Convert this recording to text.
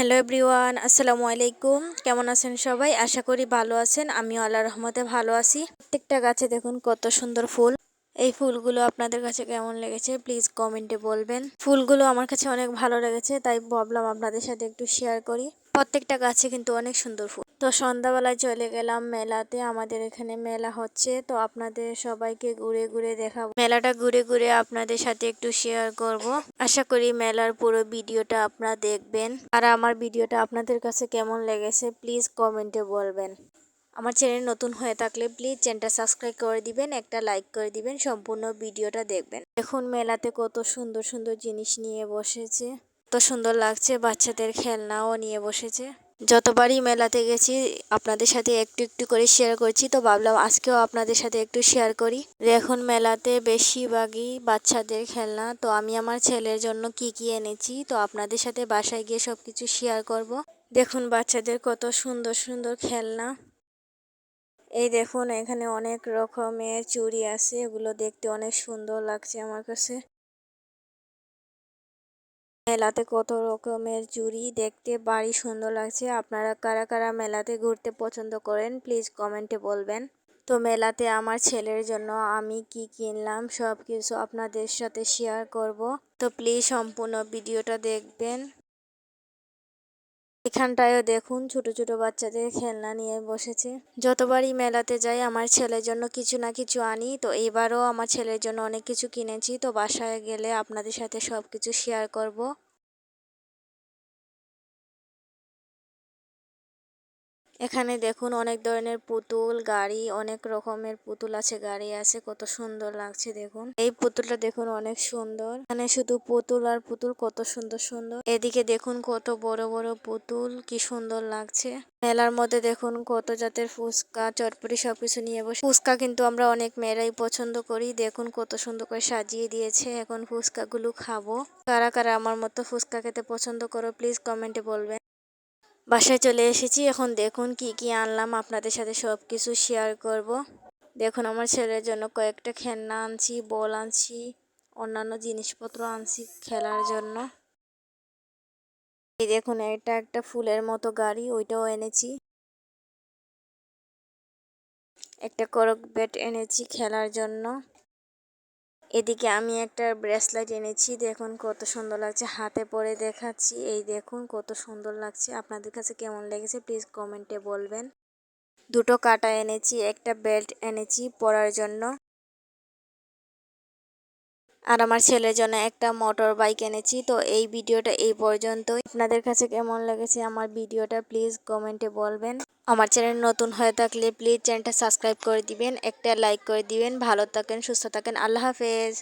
Hello everyone, আসসালামু আলাইকুম। কেমন আছেন সবাই? আশা করি ভালো আছেন। আমিও আল্লাহ রহমতে ভালো আছি। প্রত্যেকটা গাছে দেখুন কত সুন্দর ফুল। এই ফুলগুলো আপনাদের কাছে কেমন লেগেছে প্লিজ কমেন্টে বলবেন। ফুলগুলো আমার কাছে অনেক ভালো লেগেছে, তাই ভাবলাম আপনাদের সাথে একটু শেয়ার করি। প্রত্যেকটা গাছে কিন্তু অনেক সুন্দর ফুল। তো সন্ধ্যাবেলায় চলে গেলাম মেলাতে। আমাদের এখানে মেলা হচ্ছে। তো আপনাদের সবাইকে ঘুরে ঘুরে দেখাবো। মেলাটা ঘুরে ঘুরে আপনাদের সাথে একটু শেয়ার করব। আশা করি মেলার পুরো ভিডিওটা আপনারা দেখবেন। আর আমার ভিডিওটা আপনাদের কাছে কেমন লেগেছে প্লিজ কমেন্টে বলবেন। আমার চ্যানেল নতুন হয়ে থাকলে প্লিজ চ্যানেলটা সাবস্ক্রাইব করে দিবেন, একটা লাইক করে দিবেন, সম্পূর্ণ ভিডিওটা দেখবেন। দেখুন মেলাতে কত সুন্দর সুন্দর জিনিস নিয়ে বসেছে। কত সুন্দর লাগছে বাচ্চাদের খেলনাও নিয়ে বসেছে। যতবারই মেলাতে গেছি, আপনাদের সাথে একটু একটু করে শেয়ার করছি। তো ভাবলাম আজকেও আপনাদের সাথে একটু শেয়ার করি। দেখুন মেলাতে বেশিরভাগই বাচ্চাদের খেলনা। তো আমি আমার ছেলের জন্য কি কি এনেছি, তো আপনাদের সাথে বাসায় গিয়ে সব কিছু শেয়ার করব। দেখুন বাচ্চাদের কত সুন্দর সুন্দর খেলনা। এই দেখুন, এখানে অনেক রকমের চুড়ি আছে। এগুলো দেখতে অনেক সুন্দর লাগছে আমার কাছে। মেলাতে কত রকমের চুড়ি দেখতে বাড়ি সুন্দর লাগছে। আপনারা কারা কারা মেলাতে ঘুরতে পছন্দ করেন প্লিজ কমেন্টে বলবেন। তো মেলাতে আমার ছেলের জন্য আমি কি কিনলাম সব কিছু আপনাদের সাথে শেয়ার করব। তো প্লিজ সম্পূর্ণ ভিডিওটা দেখবেন। এখানটায়ও দেখুন, ছোট ছোট বাচ্চাদের খেলনা নিয়ে বসেছে। যতবারই মেলাতে যাই, আমার ছেলের জন্য কিছু না কিছু আনি। তো এবারও আমার ছেলের জন্য অনেক কিছু কিনেছি। তো বাসায় গেলে আপনাদের সাথে সব কিছু শেয়ার করব। এখানে দেখুন অনেক ধরনের পুতুল, গাড়ি, অনেক রকমের পুতুল আছে, গাড়ি আছে, কত সুন্দর লাগছে দেখুন। এই পুতুলটা দেখুন অনেক সুন্দর। এখানে শুধু পুতুল আর পুতুল কত সুন্দর সুন্দর। এদিকে দেখুন কত বড় বড় পুতুল, কি সুন্দর লাগছে। মেলার মধ্যে দেখুন কত জাতের ফুচকা, চটপটি সবকিছু নিয়ে বসে। ফুচকা কিন্তু আমরা অনেক মেয়েরাই পছন্দ করি। দেখুন কত সুন্দর করে সাজিয়ে দিয়েছে। এখন ফুচকা গুলো খাব। কারা কারা আমার মতো ফুচকা খেতে পছন্দ করো প্লিজ কমেন্টে বলবেন। বাসায় চলে এসেছি। এখন দেখুন কি কি আনলাম, আপনাদের সাথে সব কিছু শেয়ার করব। দেখুন, আমার ছেলের জন্য কয়েকটা খেলনা আনছি, বল আনছি, অন্যান্য জিনিসপত্র আনছি খেলার জন্য। এই দেখুন, এটা একটা ফুলের মতো গাড়ি, ওইটাও এনেছি। একটা করক ব্যাট এনেছি খেলার জন্য। এদিকে আমি একটা ব্রেসলেট এনেছি, দেখুন কত সুন্দর লাগছে। হাতে পরে দেখাচ্ছি, এই দেখুন কত সুন্দর লাগছে। আপনাদের কাছে কেমন লেগেছে প্লিজ কমেন্টে বলবেন। দুটো কাটা এনেছি, একটা বেল্ট এনেছি পরার জন্য। আর আমার ছেলের জন্য একটা মোটর বাইক এনেছি। তো এই ভিডিওটা এই পর্যন্তই। আপনাদের কাছে কেমন লেগেছে আমার ভিডিওটা প্লিজ কমেন্টে বলবেন। আমার চ্যানেল নতুন হয়ে থাকলে প্লিজ চ্যানেলটা সাবস্ক্রাইব করে দিবেন, একটা লাইক করে দিবেন। ভালো থাকেন, সুস্থ থাকেন। আল্লাহ হাফেজ।